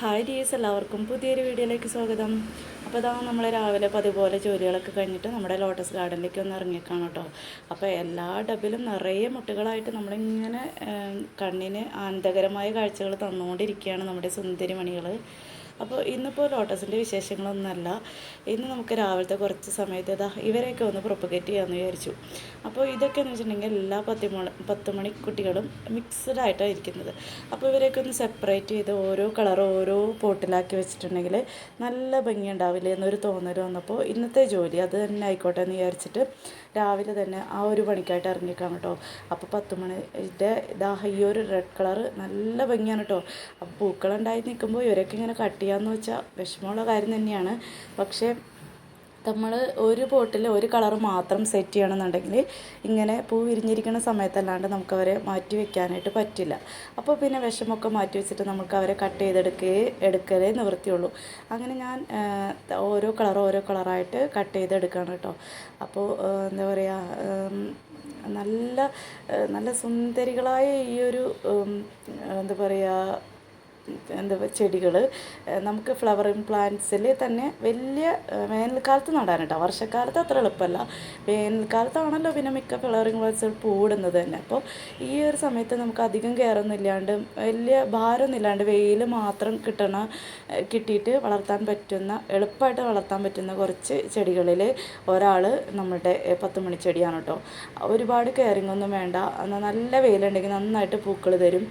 Hi dears എല്ലാവർക്കും പുതിയൊരു വീഡിയോയിലേക്ക് സ്വാഗതം. അപ്പോൾ ഇതാ നമ്മൾ രാവിലെ പതിപോലെ ജോലികളൊക്കെ കഴിഞ്ഞിട്ട് നമ്മുടെ ലോട്ടസ് ഗാർഡനിലേക്ക് ഒന്ന് ഇറങ്ങിയേക്കാണ് കേട്ടോ. അപ്പോൾ എല്ലാ ഡബിലും നിറയെ മുട്ടുകളായിട്ട് നമ്മളിങ്ങനെ കണ്ണിന് ആനന്ദകരമായ കാഴ്ചകൾ തന്നുകൊണ്ടിരിക്കുകയാണ് നമ്മുടെ സുന്ദരി മണികൾ അപ്പോൾ ഇന്നിപ്പോൾ ലോട്ടസിന്റെ വിശേഷങ്ങളൊന്നുമല്ല ഇന്ന് നമുക്ക് രാവിലത്തെ കുറച്ച് സമയത്ത് ഇതാ ഇവരെയൊക്കെ ഒന്ന് പ്രൊപ്പഗേറ്റ് ചെയ്യാമെന്ന് വിചാരിച്ചു. അപ്പോൾ ഇതൊക്കെ എന്ന് വെച്ചിട്ടുണ്ടെങ്കിൽ എല്ലാ പത്തി പത്ത് മണി കുട്ടികളും മിക്സ്ഡ് ആയിട്ടാണ് ഇരിക്കുന്നത്. അപ്പോൾ ഇവരെയൊക്കെ ഒന്ന് സെപ്പറേറ്റ് ചെയ്ത് ഓരോ കളർ ഓരോ പോട്ടിലാക്കി വെച്ചിട്ടുണ്ടെങ്കിൽ നല്ല ഭംഗി ഉണ്ടാവില്ലേ എന്നൊരു തോന്നൽ വന്നപ്പോൾ ഇന്നത്തെ ജോലി അത് തന്നെ ആയിക്കോട്ടെ എന്ന് വിചാരിച്ചിട്ട് രാവിലെ തന്നെ ആ ഒരു പണിക്കായിട്ട് ഇറങ്ങിക്കാം കേട്ടോ. അപ്പോൾ പത്ത് മണിന്റെ ഇതാ ഈ ഒരു റെഡ് കളർ നല്ല ഭംഗിയാണ് കേട്ടോ. അപ്പോൾ പൂക്കളുണ്ടായി നിൽക്കുമ്പോൾ ഇവരൊക്കെ ഇങ്ങനെ കട്ട് ചെയ്യാമെന്ന് വെച്ചാൽ വിഷമമുള്ള കാര്യം തന്നെയാണ്. പക്ഷേ നമ്മൾ ഒരു പോട്ടിൽ ഒരു കളർ മാത്രം സെറ്റ് ചെയ്യണമെന്നുണ്ടെങ്കിൽ ഇങ്ങനെ പൂ വിരിഞ്ഞിരിക്കുന്ന സമയത്തല്ലാണ്ട് നമുക്ക് അവരെ മാറ്റി വെക്കാനായിട്ട് പറ്റില്ല. അപ്പോൾ പിന്നെ വിഷമൊക്കെ മാറ്റി വെച്ചിട്ട് നമുക്ക് അവരെ കട്ട് ചെയ്തെടുക്കുകയേ എടുക്കലേ നിവൃത്തിയുള്ളൂ. അങ്ങനെ ഞാൻ ഓരോ കളർ ഓരോ കളറായിട്ട് കട്ട് ചെയ്തെടുക്കുകയാണ് കേട്ടോ. അപ്പോൾ എന്താ പറയുക നല്ല നല്ല സുന്ദരികളായ ഈ ഒരു എന്താ പറയുക എന്താ ചെടികൾ നമുക്ക് ഫ്ലവറിങ് പ്ലാന്റ്സിൽ തന്നെ വലിയ വേനൽക്കാലത്ത് നടാൻ കേട്ടോ വർഷക്കാലത്ത് അത്ര എളുപ്പമല്ല. വേനൽക്കാലത്താണല്ലോ പിന്നെ മിക്ക ഫ്ലവറിങ് പ്ലാന്റ്സുകൾ പൂവിടുന്നത് തന്നെ. അപ്പോൾ ഈ ഒരു സമയത്ത് നമുക്ക് അധികം കയറുന്നില്ലാണ്ട് വലിയ ഭാരമൊന്നും ഇല്ലാണ്ട് വെയിൽ മാത്രം കിട്ടണ കിട്ടിയിട്ട് വളർത്താൻ പറ്റുന്ന എളുപ്പമായിട്ട് വളർത്താൻ പറ്റുന്ന കുറച്ച് ചെടികളിൽ ഒരാൾ നമ്മുടെ പത്ത് മണി ചെടിയാണ് കേട്ടോ ഒരുപാട് കെയറിങ് ഒന്നും വേണ്ട നല്ല വെയിലുണ്ടെങ്കിൽ നന്നായിട്ട് പൂക്കൾ തരും.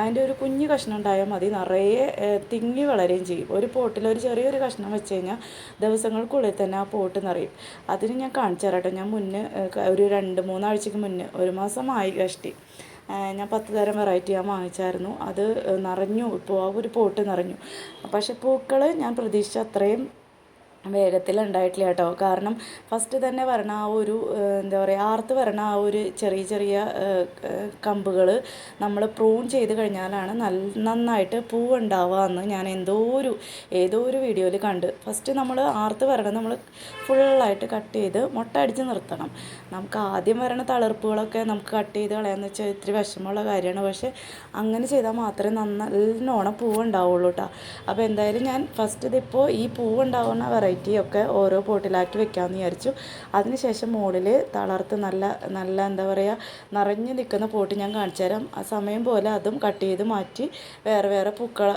അതിന്റെ ഒരു കുഞ്ഞു കഷ്ണം ഉണ്ടായാൽ മതി. നിറയെ തിങ്ങി വളരുകയും ചെയ്യും. ഒരു പോട്ടിൽ ഒരു ചെറിയൊരു കഷ്ണം വെച്ച് കഴിഞ്ഞാൽ ദിവസങ്ങൾക്കുള്ളിൽ തന്നെ ആ പോട്ട് നിറയും. അതിന് ഞാൻ കാണിച്ചു തരാം കേട്ടോ. ഞാൻ മുന്നേ ഒരു രണ്ട് മൂന്നാഴ്ചക്ക് മുന്നേ ഒരു മാസമായി കഷ്ടി ഞാൻ പത്ത് തരം വെറൈറ്റി ഞാൻ വാങ്ങിച്ചായിരുന്നു. അത് നിറഞ്ഞു. ഇപ്പോൾ ആ ഒരു പോട്ട് നിറഞ്ഞു. പക്ഷെ പൂക്കൾ ഞാൻ പ്രതീക്ഷിച്ച അത്രയും വേഗത്തിൽ ഉണ്ടായിട്ടില്ല കേട്ടോ. കാരണം ഫസ്റ്റ് തന്നെ വരണ ആ ഒരു എന്താ പറയുക ആർത്ത് വരണ ആ ഒരു ചെറിയ ചെറിയ കമ്പുകൾ നമ്മൾ പ്രൂൺ ചെയ്ത് കഴിഞ്ഞാലാണ് നല്ല നന്നായിട്ട് പൂവുണ്ടാവുക എന്ന് ഞാൻ എന്തോ ഒരു ഏതോ ഒരു വീഡിയോയിൽ കണ്ട്. ഫസ്റ്റ് നമ്മൾ ആർത്ത് വരണം നമ്മൾ ഫുള്ളായിട്ട് കട്ട് ചെയ്ത് മുട്ട അടിച്ച് നിർത്തണം. നമുക്ക് ആദ്യം വരണ തളർപ്പുകളൊക്കെ നമുക്ക് കട്ട് ചെയ്ത് കളയാന്ന് വെച്ചാൽ ഇത്തിരി വിഷമമുള്ള കാര്യമാണ്. പക്ഷേ അങ്ങനെ ചെയ്താൽ മാത്രമേ നന്ന നല്ലോണം പൂവ് ഉണ്ടാവുള്ളൂ കേട്ടോ അപ്പോൾ എന്തായാലും ഞാൻ ഫസ്റ്റ് ഇതിപ്പോൾ ഈ പൂവുണ്ടാവുന്ന വെറൈറ്റി ഒക്കെ ഓരോ പോട്ടിലാക്കി വെക്കാമെന്ന് വിചാരിച്ചു. അതിനുശേഷം മുകളിൽ തളർത്ത് നല്ല നല്ല എന്താ പറയുക നിറഞ്ഞു നിൽക്കുന്ന പോട്ട് ഞാൻ കാണിച്ചു തരാം. ആ സമയം പോലെ അതും കട്ട് ചെയ്ത് മാറ്റി വേറെ വേറെ പൂക്കൾ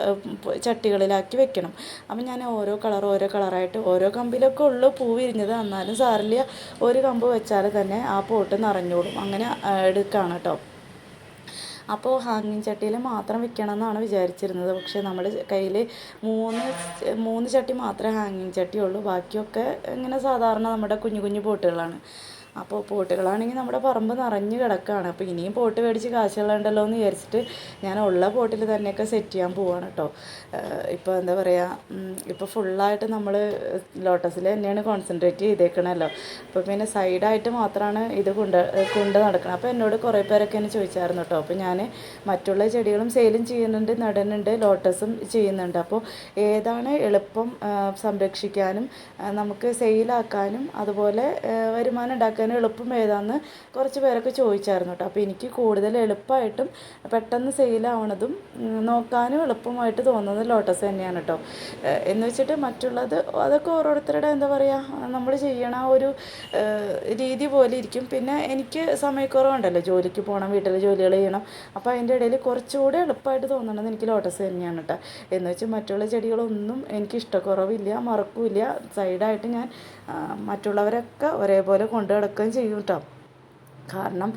ചട്ടികളിലാക്കി വെക്കണം. അപ്പം ഞാൻ ഓരോ കളർ ഓരോ കളറായിട്ട് ഓരോ കമ്പിലൊക്കെ ഉള്ള പൂ വിരിഞ്ഞത്. എന്നാലും സാറില്ല ഒരു കമ്പ് വെച്ചാൽ തന്നെ ആ പോട്ട് നിറഞ്ഞോളും. അങ്ങനെ എടുക്കുകയാണ് കേട്ടോ. അപ്പോൾ ഹാങ്ങിങ് ചട്ടിയിൽ മാത്രം വെക്കണം എന്നാണ് വിചാരിച്ചിരുന്നത്. പക്ഷേ നമ്മുടെ കയ്യിൽ മൂന്ന് മൂന്ന് ചട്ടി മാത്രമേ ഹാങ്ങിങ് ചട്ടിയുള്ളൂ. ബാക്കിയൊക്കെ ഇങ്ങനെ സാധാരണ നമ്മുടെ കുഞ്ഞു കുഞ്ഞു പോട്ടുകളാണ്. അപ്പോൾ പോട്ടുകളാണെങ്കിൽ നമ്മുടെ പറമ്പ് നിറഞ്ഞു കിടക്കുകയാണ് അപ്പോൾ ഇനിയും പോട്ട് മേടിച്ച് കാശുകളുണ്ടല്ലോ എന്ന് വിചാരിച്ചിട്ട് ഞാൻ ഉള്ള പോട്ടിൽ തന്നെയൊക്കെ സെറ്റ് ചെയ്യാൻ പോവാണ് കേട്ടോ ഇപ്പോൾ എന്താ പറയുക ഇപ്പോൾ ഫുള്ളായിട്ട് നമ്മൾ ലോട്ടസിൽ തന്നെയാണ് കോൺസെൻട്രേറ്റ് ചെയ്തേക്കണല്ലോ. അപ്പോൾ പിന്നെ സൈഡായിട്ട് മാത്രമാണ് ഇത് കൊണ്ട് കൊണ്ട് നടക്കണം. അപ്പോൾ എന്നോട് കുറേ പേരൊക്കെ എന്നെ ചോദിച്ചായിരുന്നു കേട്ടോ അപ്പോൾ ഞാൻ മറ്റുള്ള ചെടികളും സെയിലും ചെയ്യുന്നുണ്ട് നടനുണ്ട് ലോട്ടസും ചെയ്യുന്നുണ്ട്. അപ്പോൾ ഏതാണ് എളുപ്പം സംരക്ഷിക്കാനും നമുക്ക് സെയിലാക്കാനും അതുപോലെ വരുമാനം എളുപ്പം ഏതാന്ന് കുറച്ച് പേരൊക്കെ ചോദിച്ചായിരുന്നു കേട്ടോ. അപ്പോൾ എനിക്ക് കൂടുതൽ എളുപ്പമായിട്ടും പെട്ടെന്ന് സെയിലാവണതും നോക്കാനും എളുപ്പമായിട്ട് തോന്നുന്നത് ലോട്ടസ് തന്നെയാണ് കേട്ടോ. എന്ന് വെച്ചിട്ട് മറ്റുള്ളത് അതൊക്കെ ഓരോരുത്തരുടെ എന്താ പറയുക നമ്മൾ ചെയ്യണ ഒരു രീതി പോലെ ഇരിക്കും. പിന്നെ എനിക്ക് സമയക്കുറവുണ്ടല്ലോ ജോലിക്ക് പോകണം വീട്ടിൽ ജോലികൾ ചെയ്യണം. അപ്പോൾ അതിന്റെ ഇടയിൽ കുറച്ചുകൂടെ എളുപ്പമായിട്ട് തോന്നണത് എനിക്ക് ലോട്ടസ് തന്നെയാണ് കേട്ടോ. എന്ന് വെച്ച് മറ്റുള്ള ചെടികളൊന്നും എനിക്ക് ഇഷ്ടക്കുറവില്ല മറക്കൂല സൈഡായിട്ട് ഞാൻ മറ്റുള്ളവരൊക്കെ ഒരേപോലെ കൊണ്ടു നടക്കുകയും ചെയ്യും കേട്ടോ. കാരണം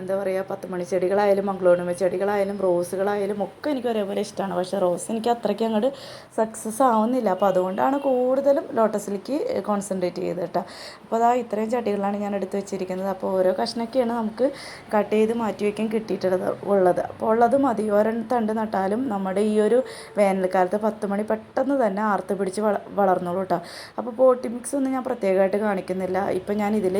എന്താ പറയുക പത്ത് മണി ചെടികളായാലും മംഗളോണിമ ചെടികളായാലും റോസുകളായാലും ഒക്കെ എനിക്ക് ഒരേപോലെ ഇഷ്ടമാണ് പക്ഷേ റോസ് എനിക്ക് അത്രയ്ക്ക് അങ്ങോട്ട് സക്സസ് ആവുന്നില്ല. അപ്പോൾ അതുകൊണ്ടാണ് കൂടുതലും ലോട്ടസിലേക്ക് കോൺസെൻട്രേറ്റ് ചെയ്തത് കേട്ടോ അപ്പോൾ അതാ ഇത്രയും ചെടികളാണ് ഞാൻ എടുത്ത് വെച്ചിരിക്കുന്നത്. അപ്പോൾ ഓരോ കഷ്ണക്കെയാണ് നമുക്ക് കട്ട് ചെയ്ത് മാറ്റി വയ്ക്കാൻ കിട്ടിയിട്ടുള്ളത് ഉള്ളത്. അപ്പോൾ ഉള്ളത് മതി. ഒരെണ്ണത്തണ്ട് നട്ടാലും നമ്മുടെ ഈ ഒരു വേനൽക്കാലത്ത് പത്ത് മണി പെട്ടെന്ന് തന്നെ ആർത്ത് പിടിച്ച് വള വളർന്നോളൂ കേട്ടോ അപ്പോൾ പോട്ടി മിക്സ് ഒന്നും ഞാൻ പ്രത്യേകമായിട്ട് കാണിക്കുന്നില്ല. ഇപ്പം ഞാൻ ഇതിൽ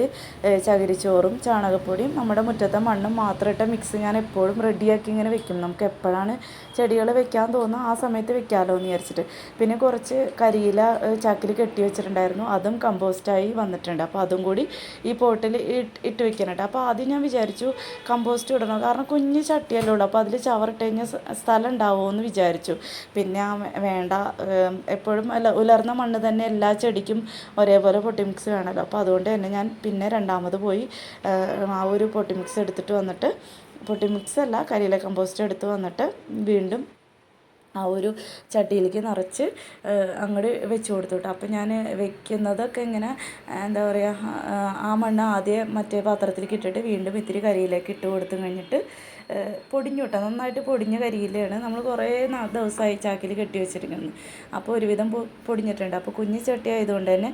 ചകിരിച്ചോറും ചാണകപ്പൊടിയും നമ്മുടെ മുറ്റത്തെ മണ്ണും മാത്രം ഇട്ട മിക്സ് ഞാൻ എപ്പോഴും റെഡിയാക്കി ഇങ്ങനെ വെക്കും. നമുക്ക് എപ്പോഴാണ് ചെടികൾ വെക്കാൻ തോന്നുക ആ സമയത്ത് വെക്കാമല്ലോ എന്ന് വിചാരിച്ചിട്ട്. പിന്നെ കുറച്ച് കരിയില ചാക്കിൽ കെട്ടി വെച്ചിട്ടുണ്ടായിരുന്നു. അതും കമ്പോസ്റ്റായി വന്നിട്ടുണ്ട്. അപ്പോൾ അതും കൂടി ഈ പോട്ടിൽ ഇട്ട് വെക്കാനുണ്ട് അപ്പോൾ ആദ്യം ഞാൻ വിചാരിച്ചു കമ്പോസ്റ്റ് ഇടണം. കാരണം കുഞ്ഞ് ചട്ടിയല്ലേ ഉള്ളൂ. അപ്പോൾ അതിൽ ചവറിട്ട് കഴിഞ്ഞാൽ സ്ഥലം ഉണ്ടാവുമോ എന്ന് വിചാരിച്ചു. പിന്നെ ആ വേണ്ട എപ്പോഴും അല്ല ഉലർന്ന മണ്ണ് തന്നെ എല്ലാ ചെടിക്കും ഒരേപോലെ പൊട്ടിമിക്സ് വേണമല്ലോ. അപ്പോൾ അതുകൊണ്ട് തന്നെ ഞാൻ പിന്നെ രണ്ടാമത് പോയി ആ ഒരു പൊട്ടി മിക്സ് എടുത്തിട്ട് വന്നിട്ട് പൊട്ടി മിക്സ് അല്ല കരിയില കമ്പോസ്റ്റ് എടുത്ത് വന്നിട്ട് വീണ്ടും ആ ഒരു ചട്ടിയിലേക്ക് നിറച്ച് അങ്ങോട്ട് വെച്ച് കൊടുത്തു കേട്ടോ അപ്പം ഞാൻ വെക്കുന്നതൊക്കെ ഇങ്ങനെ എന്താ പറയുക ആ മണ്ണ് ആദ്യം മറ്റേ പാത്രത്തിലേക്ക് ഇട്ടിട്ട് വീണ്ടും ഇത്തിരി കരിയിലേക്ക് ഇട്ട് കൊടുത്തു കഴിഞ്ഞിട്ട് പൊടിഞ്ഞു കേട്ടോ നന്നായിട്ട് പൊടിഞ്ഞ കരിയിലാണ് നമ്മൾ കുറേ ദിവസമായി ചാക്കിൽ കെട്ടി വെച്ചിരിക്കുന്നത്. അപ്പോൾ ഒരുവിധം പൊടിഞ്ഞിട്ടുണ്ട്. അപ്പോൾ കുഞ്ഞു ചട്ടി ആയതുകൊണ്ട് തന്നെ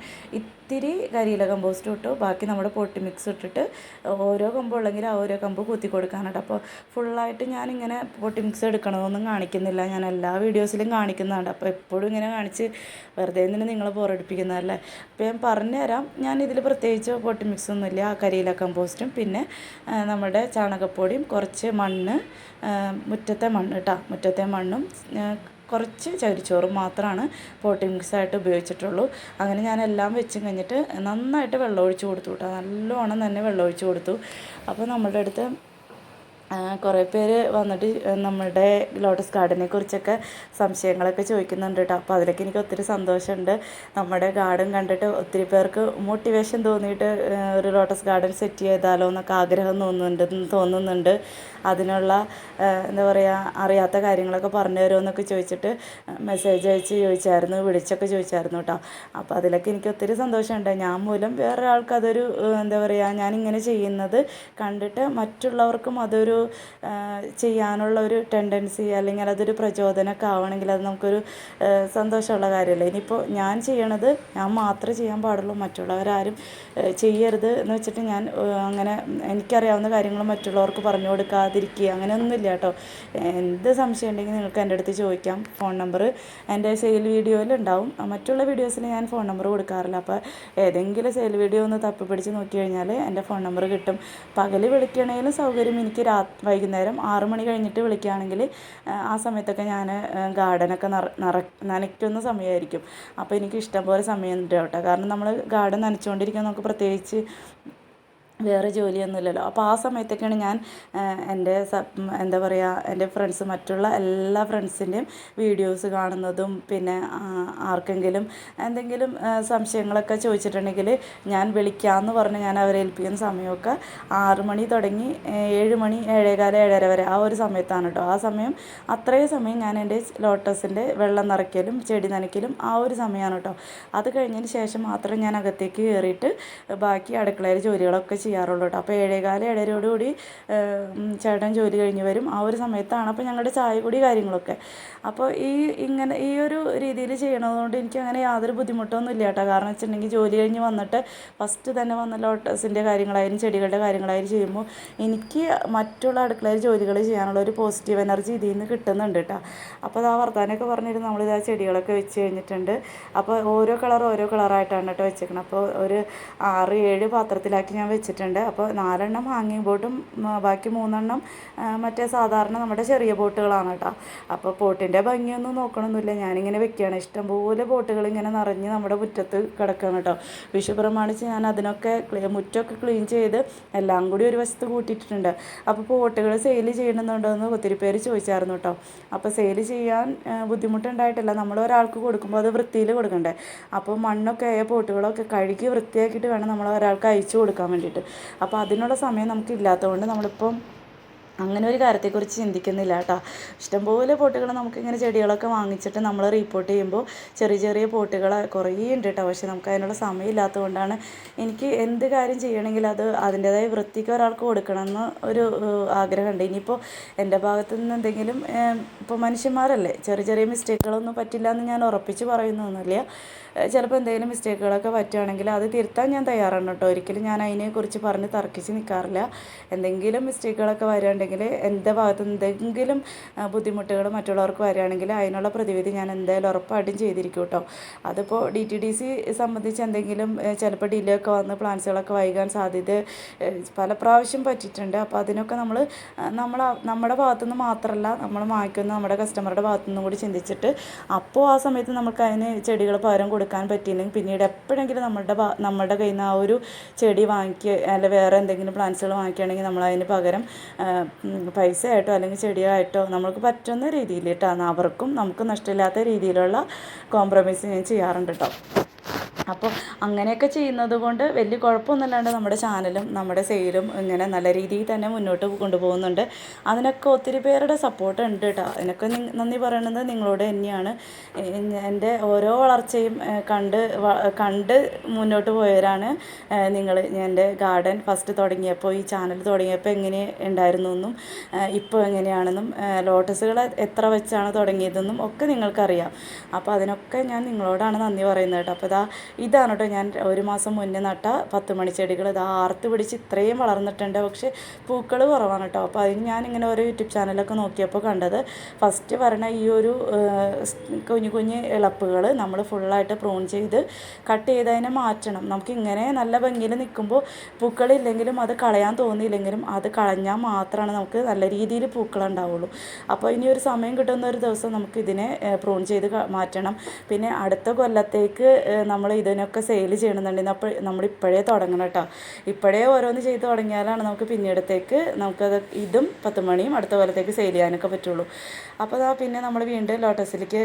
ഇത്തിരി കരിയില കമ്പോസ്റ്റ് ഇട്ടു. ബാക്കി നമ്മുടെ പൊട്ടി മിക്സ് ഇട്ടിട്ട് ഓരോ കമ്പ് ഉള്ളെങ്കിൽ ആ ഓരോ കമ്പ് കുത്തി കൊടുക്കാനുണ്ട്. അപ്പോൾ ഫുള്ളായിട്ട് ഞാനിങ്ങനെ പൊട്ടി മിക്സ് എടുക്കണമെന്നൊന്നും കാണിക്കുന്നില്ല. ഞാൻ എല്ലാ വീഡിയോസിലും കാണിക്കുന്നുണ്ട്. അപ്പോൾ എപ്പോഴും ഇങ്ങനെ കാണിച്ച് വെറുതെ തന്നെ നിങ്ങളെ ബോറടിപ്പിക്കുന്നതല്ലേ അപ്പോൾ ഞാൻ പറഞ്ഞുതരാം. ഞാൻ ഇതിൽ പ്രത്യേകിച്ച് പൊട്ടി മിക്സ് ഒന്നുമില്ല. ആ കരിയില കമ്പോസ്റ്റും പിന്നെ നമ്മുടെ ചാണകപ്പൊടിയും കുറച്ച് മണ്ണ് മുറ്റത്തെ മണ്ണ് കേട്ടോ മുറ്റത്തെ മണ്ണും കുറച്ച് ചകിരിച്ചോറും മാത്രമാണ് പോട്ടി മിക്സ് ആയിട്ട് ഉപയോഗിച്ചിട്ടുള്ളൂ. അങ്ങനെ ഞാൻ എല്ലാം വെച്ച് കഴിഞ്ഞിട്ട് നന്നായിട്ട് വെള്ളം ഒഴിച്ച് കൊടുത്തു കേട്ടോ നല്ലോണം തന്നെ വെള്ളം ഒഴിച്ച് കൊടുത്തു. അപ്പോൾ നമ്മളുടെ അടുത്ത് കുറേ പേര് വന്നിട്ട് നമ്മുടെ ലോട്ടസ് ഗാർഡനെ കുറിച്ചൊക്കെ സംശയങ്ങളൊക്കെ ചോദിക്കുന്നുണ്ട് കേട്ടോ അപ്പോൾ അതിലൊക്കെ എനിക്ക് ഒത്തിരി സന്തോഷമുണ്ട്. നമ്മുടെ ഗാർഡൻ കണ്ടിട്ട് ഒത്തിരി പേർക്ക് മോട്ടിവേഷൻ തോന്നിയിട്ട് ഒരു ലോട്ടസ് ഗാർഡൻ സെറ്റ് ചെയ്താലോ എന്നൊക്കെ ആഗ്രഹം തോന്നുന്നുണ്ട് തോന്നുന്നുണ്ട്. അതിനുള്ള എന്താ പറയുക അറിയാത്ത കാര്യങ്ങളൊക്കെ പറഞ്ഞു തരുമോ എന്നൊക്കെ ചോദിച്ചിട്ട് മെസ്സേജ് അയച്ച് ചോദിച്ചായിരുന്നു വിളിച്ചൊക്കെ ചോദിച്ചായിരുന്നു കേട്ടോ അപ്പോൾ അതിലൊക്കെ എനിക്ക് ഒത്തിരി സന്തോഷമുണ്ട്. ഞാൻ മൂലം വേറൊരാൾക്ക് അതൊരു എന്താ പറയുക ഞാനിങ്ങനെ ചെയ്യുന്നത് കണ്ടിട്ട് മറ്റുള്ളവർക്കും അതൊരു ചെയ്യാനുള്ള ഒരു ടെൻഡൻസി അല്ലെങ്കിൽ അതൊരു പ്രചോദനമൊക്കെ ആവണമെങ്കിൽ അത് നമുക്കൊരു സന്തോഷമുള്ള കാര്യമല്ലേ? ഇനിയിപ്പോൾ ഞാൻ ചെയ്യണത് ഞാൻ മാത്രമേ ചെയ്യാൻ പാടുള്ളൂ. മറ്റുള്ളവരാരും ചെയ്യരുത് എന്ന് വെച്ചിട്ട് ഞാൻ അങ്ങനെ എനിക്കറിയാവുന്ന കാര്യങ്ങൾ മറ്റുള്ളവർക്ക് പറഞ്ഞു കൊടുക്കാതിരിക്കുക അങ്ങനെയൊന്നുമില്ല കേട്ടോ. എന്ത് സംശയം ഉണ്ടെങ്കിൽ നിങ്ങൾക്ക് എന്റെ അടുത്ത് ചോദിക്കാം. ഫോൺ നമ്പർ എന്റെ സെയിൽ വീഡിയോയിൽ ഉണ്ടാവും. മറ്റുള്ള വീഡിയോസിൽ ഞാൻ ഫോൺ നമ്പർ കൊടുക്കാറില്ല. അപ്പോൾ ഏതെങ്കിലും സെയിൽ വീഡിയോ ഒന്ന് തപ്പി പിടിച്ച് നോക്കി കഴിഞ്ഞാൽ എന്റെ ഫോൺ നമ്പർ കിട്ടും. പകൽ വിളിക്കണേലും സൗകര്യം എനിക്ക് രാ വൈകുന്നേരം ആറ് മണി കഴിഞ്ഞിട്ട് വിളിക്കുകയാണെങ്കിൽ ആ സമയത്തൊക്കെ ഞാൻ ഗാർഡനൊക്കെ നിറ നിറ നനയ്ക്കുന്ന സമയമായിരിക്കും. അപ്പോൾ എനിക്ക് ഇഷ്ടം ഇഷ്ടംപോലെ സമയം കേട്ടോ. കാരണം നമ്മൾ ഗാർഡൻ നനച്ചുകൊണ്ടിരിക്കാൻ നമുക്ക് പ്രത്യേകിച്ച് വേറെ ജോലിയൊന്നുമില്ലല്ലോ. അപ്പോൾ ആ സമയത്തൊക്കെയാണ് ഞാൻ എന്റെ എന്താ പറയുക എന്റെ ഫ്രണ്ട്സ് മറ്റുള്ള എല്ലാ ഫ്രണ്ട്സിന്റെയും വീഡിയോസ് കാണുന്നതും പിന്നെ ആർക്കെങ്കിലും എന്തെങ്കിലും സംശയങ്ങളൊക്കെ ചോദിച്ചിട്ടുണ്ടെങ്കിൽ ഞാൻ വിളിക്കാമെന്ന് പറഞ്ഞ് ഞാൻ അവരെ ഏൽപ്പിക്കുന്ന സമയമൊക്കെ ആറ് മണി തുടങ്ങി ഏഴ് മണി ഏഴേകാല ഏഴര വരെ ആ ഒരു സമയത്താണ് കേട്ടോ. ആ സമയം അത്രയും സമയം ഞാൻ എന്റെ ലോട്ടസിന്റെ വെള്ളം നിറയ്ക്കലും ചെടി നനയ്ക്കലും ആ ഒരു സമയമാണ് കേട്ടോ. അത് കഴിഞ്ഞതിന് ശേഷം മാത്രം ഞാൻ അകത്തേക്ക് കയറിയിട്ട് ബാക്കി അടുക്കളയിൽ ജോലികളൊക്കെ ചെയ്യാറുള്ളൂ കേട്ടോ. അപ്പോൾ ഏഴേകാല ഏഴരയോടുകൂടി ചേട്ടൻ ജോലി കഴിഞ്ഞ് വരും. ആ ഒരു സമയത്താണ് അപ്പോൾ ഞങ്ങളുടെ ചായ കൂടി കാര്യങ്ങളൊക്കെ. അപ്പോൾ ഈ ഇങ്ങനെ ഈ ഒരു രീതിയിൽ ചെയ്യണതുകൊണ്ട് എനിക്ക് അങ്ങനെ യാതൊരു ബുദ്ധിമുട്ടൊന്നും ഇല്ല കേട്ടോ. കാരണം വെച്ചിട്ടുണ്ടെങ്കിൽ ജോലി കഴിഞ്ഞ് വന്നിട്ട് ഫസ്റ്റ് തന്നെ വന്ന ലോട്ടസിന്റെ കാര്യങ്ങളായാലും ചെടികളുടെ കാര്യങ്ങളായാലും ചെയ്യുമ്പോൾ എനിക്ക് മറ്റുള്ള അടുക്കളയിൽ ജോലികൾ ചെയ്യാനുള്ള ഒരു പോസിറ്റീവ് എനർജി ഇതിൽ നിന്ന് കിട്ടുന്നുണ്ട് കേട്ടോ. അപ്പോൾ അത് ആ വർത്താനൊക്കെ പറഞ്ഞിട്ട് നമ്മളിത് ആ ചെടികളൊക്കെ വെച്ച് കഴിഞ്ഞിട്ടുണ്ട്. അപ്പോൾ ഓരോ കളർ ഓരോ കളറായിട്ടാണ് കേട്ടോ വെച്ചേക്കുന്നത് അപ്പോൾ ഒരു ആറ് ഏഴ് പാത്രത്തിലാക്കി ഞാൻ വെച്ചിട്ടുണ്ട്. അപ്പോൾ നാലെണ്ണം ഹാങ്ങിങ് ബോട്ടും ബാക്കി മൂന്നെണ്ണം മറ്റേ സാധാരണ നമ്മുടെ ചെറിയ ബോട്ടുകളാണ് കേട്ടോ. അപ്പോൾ ബോട്ടിന്റെ ഭംഗിയൊന്നും നോക്കണമെന്നില്ല ഞാനിങ്ങനെ വെക്കുകയാണ്. ഇഷ്ടംപോലെ ബോട്ടുകൾ ഇങ്ങനെ നിറഞ്ഞ് നമ്മുടെ മുറ്റത്ത് കിടക്കുകയാണ് കേട്ടോ. വിഷു പ്രമാണിച്ച് ഞാൻ അതിനൊക്കെ മുറ്റമൊക്കെ ക്ലീൻ ചെയ്ത് എല്ലാം കൂടി ഒരു വശത്ത് കൂട്ടിയിട്ടുണ്ട് അപ്പോൾ ബോട്ടുകൾ സെയിൽ ചെയ്യണമെന്നുണ്ടോ എന്ന് ഒത്തിരി പേര് ചോദിച്ചായിരുന്നു കേട്ടോ. അപ്പോൾ സെയിൽ ചെയ്യാൻ ബുദ്ധിമുട്ടുണ്ടായിട്ടില്ല. നമ്മൾ ഒരാൾക്ക് കൊടുക്കുമ്പോൾ അത് വൃത്തിയിൽ കൊടുക്കണ്ടേ? അപ്പോൾ മണ്ണൊക്കെ ആയ ബോട്ടുകളൊക്കെ കഴുകി വൃത്തിയാക്കിയിട്ട് വേണം നമ്മൾ ഒരാൾക്ക് അയച്ചു കൊടുക്കാൻ വേണ്ടിയിട്ട്. അപ്പോൾ അതിനുള്ള സമയം നമുക്കില്ലാത്തതുകൊണ്ട് നമ്മളിപ്പം അങ്ങനെ ഒരു കാര്യത്തെക്കുറിച്ച് ചിന്തിക്കുന്നില്ല കേട്ടോ. ഇഷ്ടംപോലെ പോട്ടുകൾ നമുക്കിങ്ങനെ ചെടികളൊക്കെ വാങ്ങിച്ചിട്ട് നമ്മൾ റീപ്പോർട്ട് ചെയ്യുമ്പോൾ ചെറിയ ചെറിയ പോട്ടുകൾ കുറേ ഉണ്ട് കേട്ടോ. പക്ഷെ നമുക്ക് അതിനുള്ള സമയമില്ലാത്തതുകൊണ്ടാണ് എനിക്ക് എന്ത് കാര്യം ചെയ്യണമെങ്കിൽ അത് അതിന്റേതായ വൃത്തിക്ക് ഒരാൾക്ക് കൊടുക്കണമെന്ന് ഒരു ആഗ്രഹമുണ്ട്. ഇനിയിപ്പോൾ എന്റെ ഭാഗത്തു നിന്ന് എന്തെങ്കിലും ഇപ്പോൾ മനുഷ്യന്മാരല്ലേ ചെറിയ ചെറിയ മിസ്റ്റേക്കുകളൊന്നും പറ്റില്ല എന്ന് ഞാൻ ഉറപ്പിച്ച് പറയുന്നൊന്നുമില്ല. ചിലപ്പോൾ എന്തെങ്കിലും മിസ്റ്റേക്കുകളൊക്കെ പറ്റുകയാണെങ്കിൽ അത് തിരുത്താൻ ഞാൻ തയ്യാറാണ് കേട്ടോ. ഒരിക്കലും ഞാൻ അതിനെക്കുറിച്ച് പറഞ്ഞ് തർക്കിച്ച് നിൽക്കാറില്ല എന്തെങ്കിലും മിസ്റ്റേക്കുകളൊക്കെ വരികയുണ്ടെങ്കിൽ ചെയ്തിട്ടുണ്ടെങ്കിൽ എന്റെ ഭാഗത്ത് എന്തെങ്കിലും ബുദ്ധിമുട്ടുകൾ മറ്റുള്ളവർക്ക് വരികയാണെങ്കിൽ അതിനുള്ള പ്രതിവിധി ഞാൻ എന്തായാലും ഉറപ്പായിട്ടും ചെയ്തിരിക്കും കേട്ടോ. അതിപ്പോൾ ഡി ടി ഡി സി സംബന്ധിച്ച് എന്തെങ്കിലും ചിലപ്പോൾ ഡിലേ ഒക്കെ വന്ന് പ്ലാൻസുകളൊക്കെ വൈകാൻ സാധ്യത പല പ്രാവശ്യം പറ്റിയിട്ടുണ്ട്. അപ്പോൾ അതിനൊക്കെ നമ്മൾ നമ്മൾ നമ്മുടെ ഭാഗത്തുനിന്ന് മാത്രമല്ല നമ്മൾ വാങ്ങിക്കുന്ന നമ്മുടെ കസ്റ്റമറുടെ ഭാഗത്തുനിന്നും കൂടി ചിന്തിച്ചിട്ട് അപ്പോൾ ആ സമയത്ത് നമുക്ക് അതിന് ചെടികൾ പകരം കൊടുക്കാൻ പറ്റിയില്ലെങ്കിൽ പിന്നീട് എപ്പോഴെങ്കിലും നമ്മുടെ നമ്മുടെ കയ്യിൽ നിന്ന് ആ ഒരു ചെടി വാങ്ങിക്കുക അല്ലെങ്കിൽ വേറെ എന്തെങ്കിലും പ്ലാന്റ്സുകൾ വാങ്ങിക്കുകയാണെങ്കിൽ നമ്മൾ അതിന് പകരം പൈസ ആയിട്ടോ അല്ലെങ്കിൽ ചെടിയായിട്ടോ നമുക്ക് പറ്റുന്ന രീതിയിൽ കേട്ടോ. അവർക്കും നമുക്ക് നഷ്ടമില്ലാത്ത രീതിയിലുള്ള കോംപ്രമൈസ് ഞാൻ ചെയ്യാറുണ്ട് കേട്ടോ. അപ്പോൾ അങ്ങനെയൊക്കെ ചെയ്യുന്നത് കൊണ്ട് വലിയ കുഴപ്പമൊന്നുമില്ലാണ്ട് നമ്മുടെ ചാനലും നമ്മുടെ സെയിലും ഇങ്ങനെ നല്ല രീതിയിൽ തന്നെ മുന്നോട്ട് കൊണ്ടുപോകുന്നുണ്ട്. അതിനൊക്കെ ഒത്തിരി പേരുടെ സപ്പോർട്ട് ഉണ്ട് കേട്ടോ അതിനൊക്കെ നന്ദി പറയണത് നിങ്ങളോട് തന്നെയാണ്. എന്റെ ഓരോ വളർച്ചയും കണ്ട് കണ്ട് മുന്നോട്ട് പോയവരാണ്. നിങ്ങൾ എന്റെ ഗാർഡൻ ഫസ്റ്റ് തുടങ്ങിയപ്പോൾ ഈ ചാനൽ തുടങ്ങിയപ്പോൾ എങ്ങനെ ഉണ്ടായിരുന്നു എന്നും ഇപ്പോൾ എങ്ങനെയാണെന്നും ലോട്ടസുകൾ എത്ര വെച്ചാണ് തുടങ്ങിയതെന്നും ഒക്കെ നിങ്ങൾക്കറിയാം. അപ്പോൾ അതിനൊക്കെ ഞാൻ നിങ്ങളോടാണ് നന്ദി പറയുന്നത് കേട്ടോ അപ്പോൾ ഇതാ ഇതാണ് കേട്ടോ ഞാൻ ഒരു മാസം മുന്നേ നട്ട പത്ത് മണി ചെടികൾ ഇത് ആർത്ത് പിടിച്ച് ഇത്രയും വളർന്നിട്ടുണ്ട്. പക്ഷേ പൂക്കൾ കുറവാണ് കേട്ടോ. അപ്പോൾ അതിന് ഞാനിങ്ങനെ ഓരോ യൂട്യൂബ് ചാനലൊക്കെ നോക്കിയപ്പോൾ കണ്ടത് ഫസ്റ്റ് പറയണ ഈ ഒരു കുഞ്ഞു കുഞ്ഞ് ഇളപ്പുകൾ നമ്മൾ ഫുള്ളായിട്ട് പ്രൂൺ ചെയ്ത് കട്ട് ചെയ്തതിനെ മാറ്റണം. നമുക്കിങ്ങനെ നല്ല ഭംഗിയിൽ നിൽക്കുമ്പോൾ പൂക്കളില്ലെങ്കിലും അത് കളയാൻ തോന്നിയില്ലെങ്കിലും അത് കളഞ്ഞാൽ മാത്രമാണ് നമുക്ക് നല്ല രീതിയിൽ പൂക്കൾ ഉണ്ടാവുള്ളൂ. അപ്പോൾ ഇനി ഒരു സമയം കിട്ടുന്ന ഒരു ദിവസം നമുക്ക് ഇതിനെ പ്രൂൺ ചെയ്ത് മാറ്റണം. പിന്നെ അടുത്ത കൊല്ലത്തേക്ക് നമ്മൾ ഇത് ഇതിനൊക്കെ സെയിൽ ചെയ്യണമെന്നുണ്ടെങ്കിൽ അപ്പോൾ നമ്മൾ ഇപ്പോഴേ തുടങ്ങണം കേട്ടോ. ഇപ്പോഴേ ഓരോന്ന് ചെയ്ത് തുടങ്ങിയാലാണ് നമുക്ക് പിന്നീടത്തേക്ക് നമുക്കത് ഇതും പത്ത് മണിയും അടുത്ത കൊല്ലത്തേക്ക് സെയിൽ ചെയ്യാനൊക്കെ പറ്റുള്ളൂ. അപ്പോൾ അതാ പിന്നെ നമ്മൾ വീണ്ടും ലോട്ടസിലേക്ക്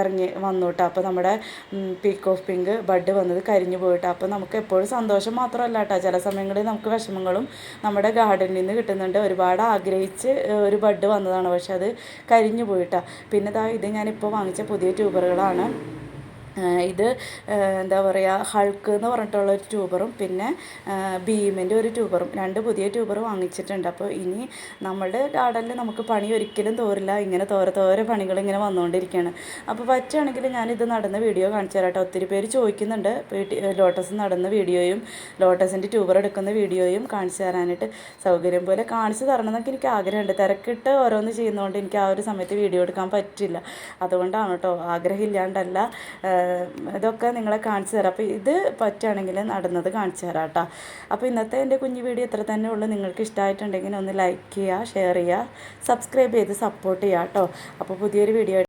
ഇറങ്ങി വന്നു കേട്ടോ. അപ്പോൾ നമ്മുടെ പീക്ക് ഓഫ് പിങ്ക് ബഡ് വന്നത് കരിഞ്ഞു പോയിട്ട് അപ്പോൾ നമുക്ക് എപ്പോഴും സന്തോഷം മാത്രമല്ല കേട്ടോ. ചില സമയങ്ങളിൽ നമുക്ക് വിഷമങ്ങളും നമ്മുടെ ഗാർഡനിൽ നിന്ന് കിട്ടുന്നുണ്ട്. ഒരുപാട് ആഗ്രഹിച്ച് ഒരു ബഡ് വന്നതാണ്. പക്ഷെ അത് കരിഞ്ഞു പോയിട്ടാണ് പിന്നെ ഇതാ ഇത് ഞാനിപ്പോൾ വാങ്ങിച്ച പുതിയ ട്യൂബറുകളാണ് ഇത് എന്താ പറയുക ഹൾക്ക് എന്ന് പറഞ്ഞിട്ടുള്ള ഒരു ട്യൂബറും പിന്നെ ഭീമിന്റെ ഒരു ട്യൂബറും രണ്ട് പുതിയ ട്യൂബർ വാങ്ങിച്ചിട്ടുണ്ട്. അപ്പോൾ ഇനി നമ്മുടെ ഗാർഡനിൽ നമുക്ക് പണി ഒരിക്കലും തോരില്ല. ഇങ്ങനെ തോര തോര പണികൾ ഇങ്ങനെ വന്നുകൊണ്ടിരിക്കുകയാണ്. അപ്പോൾ പറ്റുകയാണെങ്കിൽ ഞാനിത് നടന്ന വീഡിയോ കാണിച്ചു തരാം കേട്ടോ ഒത്തിരി പേര് ചോദിക്കുന്നുണ്ട്. ലോട്ടസ് നടന്ന വീഡിയോയും ലോട്ടസിന്റെ ട്യൂബർ എടുക്കുന്ന വീഡിയോയും കാണിച്ചു തരാനായിട്ട് സൗകര്യം പോലെ കാണിച്ചു തരണം എന്നൊക്കെ എനിക്ക് ആഗ്രഹമുണ്ട്. തിരക്കിട്ട് ഓരോന്ന് ചെയ്യുന്നതുകൊണ്ട് എനിക്ക് ആ ഒരു സമയത്ത് വീഡിയോ എടുക്കാൻ പറ്റില്ല. അതുകൊണ്ടാണ് കേട്ടോ. ആഗ്രഹമില്ലാണ്ടല്ല. ഇതൊക്കെ നിങ്ങളെ കാണിച്ചു തരാം. അപ്പോൾ ഇത് പറ്റുകയാണെങ്കിൽ നടന്നത് കാണിച്ചു തരാം കേട്ടോ. അപ്പോൾ ഇന്നത്തെ എന്റെ കുഞ്ഞു വീഡിയോ ഇത്ര തന്നെ ഉള്ളൂ. നിങ്ങൾക്ക് ഇഷ്ടമായിട്ടുണ്ടെങ്കിൽ ഒന്ന് ലൈക്ക് ചെയ്യുക ഷെയർ ചെയ്യുക സബ്സ്ക്രൈബ് ചെയ്ത് സപ്പോർട്ട് ചെയ്യുക കേട്ടോ. അപ്പോൾ പുതിയൊരു വീഡിയോ